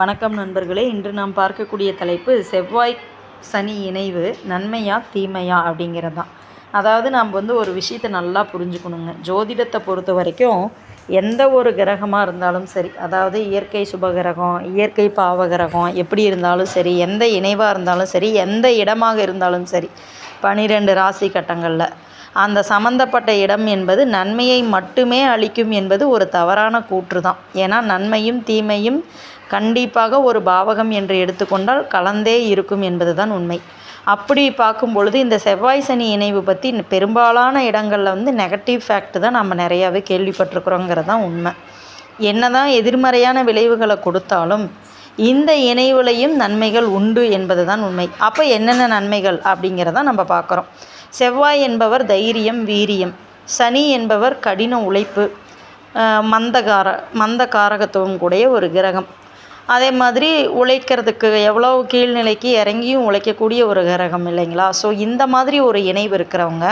வணக்கம் நண்பர்களே. இன்று நாம் பார்க்கக்கூடிய தலைப்பு செவ்வாய் சனி இணைவு நன்மையா தீமையா அப்படிங்கிறது தான் அதாவது நாம் வந்து ஒரு விஷயத்தை நல்லா புரிஞ்சுக்கணுங்க. ஜோதிடத்தை பொறுத்த வரைக்கும் எந்த ஒரு கிரகமாக இருந்தாலும் சரி அதாவது இயற்கை சுபகிரகம் இயற்கை பாவகிரகம் எப்படி இருந்தாலும் சரி எந்த இணைவாக இருந்தாலும் சரி எந்த இடமாக இருந்தாலும் சரி பனிரெண்டு ராசி கட்டங்களில் அந்த சம்மந்தப்பட்ட இடம் என்பது நன்மையை மட்டுமே அளிக்கும் என்பது ஒரு தவறான கூற்று தான் ஏன்னா நன்மையும் தீமையும் கண்டிப்பாக ஒரு பாவகம் என்று எடுத்துக்கொண்டால் கலந்தே இருக்கும் என்பது தான் உண்மை. அப்படி பார்க்கும் பொழுது இந்த செவ்வாய் சனி இணைவு பற்றி பெரும்பாலான இடங்களில் வந்து நெகட்டிவ் ஃபேக்ட் தான் நம்ம நிறையாவே கேள்விப்பட்டிருக்கிறோங்கிறது தான் உண்மை. என்ன தான் எதிர்மறையான விளைவுகளை கொடுத்தாலும் இந்த இணைவுலையும் நன்மைகள் உண்டு என்பது தான் உண்மை. அப்போ என்னென்ன நன்மைகள் அப்படிங்கிறத நம்ம பார்க்குறோம். செவ்வாய் என்பவர் தைரியம் வீரியம். சனி என்பவர் கடின உழைப்பு மந்தகார மந்த காரகத்துவம் கூடிய ஒரு கிரகம். அதே மாதிரி உழைக்கிறதுக்கு எவ்வளோ கீழ்நிலைக்கு இறங்கியும் உழைக்கக்கூடிய ஒரு கிரகம் இல்லைங்களா? ஸோ இந்த மாதிரி ஒரு இணைவு இருக்கிறவங்க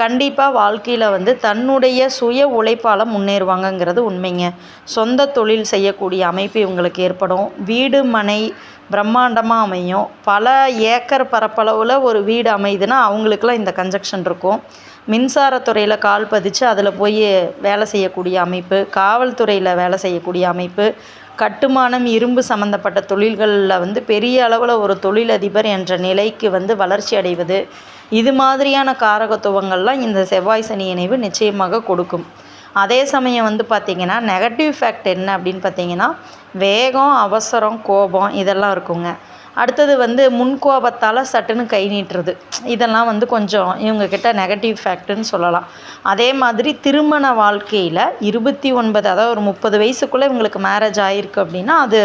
கண்டிப்பாக வாழ்க்கையில் வந்து தன்னுடைய சுய உழைப்பால் முன்னேறுவாங்கங்கிறது உண்மைங்க. சொந்த தொழில் செய்யக்கூடிய அமைப்பு இவங்களுக்கு ஏற்படும். வீடு மனை பிரம்மாண்டமாக அமையும். பல ஏக்கர் பரப்பளவில் ஒரு வீடு அமையுதுன்னா அவங்களுக்குலாம் இந்த கன்ஜெக்ஷன் இருக்கும். மின்சாரத்துறையில் கால் பதித்து அதில் போய் வேலை செய்யக்கூடிய அமைப்பு காவல்துறையில் வேலை செய்யக்கூடிய அமைப்பு கட்டுமானம் இரும்பு சம்மந்தப்பட்ட தொழில்களில் வந்து பெரிய அளவில் ஒரு தொழிலதிபர் என்ற நிலைக்கு வந்து வளர்ச்சி அடைவது. இது மாதிரியான காரகத்துவங்கள்லாம் இந்த செவ்வாய் சனி இணைவு நிச்சயமாக கொடுக்கும். அதே சமயம் வந்து பார்த்திங்கன்னா நெகட்டிவ் ஃபேக்ட் என்ன அப்படின்னு பார்த்தீங்கன்னா வேகம் அவசரம் கோபம் இதெல்லாம் இருக்குங்க. அடுத்தது வந்து முன்கோபத்தால் சட்டுன்னு கை நீட்டுறது. இதெல்லாம் வந்து கொஞ்சம் இவங்கக்கிட்ட நெகட்டிவ் ஃபேக்ட்டுன்னு சொல்லலாம். அதே மாதிரி திருமண வாழ்க்கையில் இருபத்தி ஒன்பது அதாவது ஒரு முப்பது வயசுக்குள்ளே இவங்களுக்கு மேரேஜ் ஆகிருக்கு அப்படின்னா அது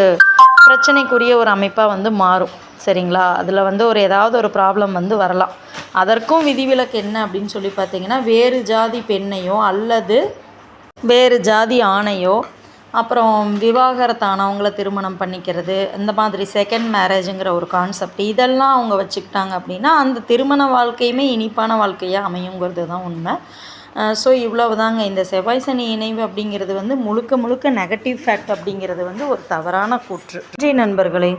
பிரச்சனைக்குரிய ஒரு அமைப்பாக வந்து மாறும். சரிங்களா? அதில் வந்து ஒரு ஏதாவது ஒரு ப்ராப்ளம் வந்து வரலாம். அதற்கும் விதிவிலக்கு என்ன அப்படின்னு சொல்லி பார்த்தீங்கன்னா வேறு ஜாதி பெண்ணையோ அல்லது வேறு ஜாதி ஆணையோ அப்புறம் விவாகரத்தானவங்களை திருமணம் பண்ணிக்கிறது இந்த மாதிரி செகண்ட் மேரேஜுங்கிற ஒரு கான்செப்ட் இதெல்லாம் அவங்க வச்சுக்கிட்டாங்க அப்படின்னா அந்த திருமண வாழ்க்கையுமே இனிப்பான வாழ்க்கையாக அமையுங்கிறது தான் உண்மை. ஸோ இவ்வளவு தாங்க இந்த செவ்வாய் சனி இணைவு அப்படிங்கிறது வந்து முழுக்க முழுக்க நெகட்டிவ் ஃபேக்ட் அப்படிங்கிறது வந்து ஒரு தவறான கூற்று. நன்றி நண்பர்களே.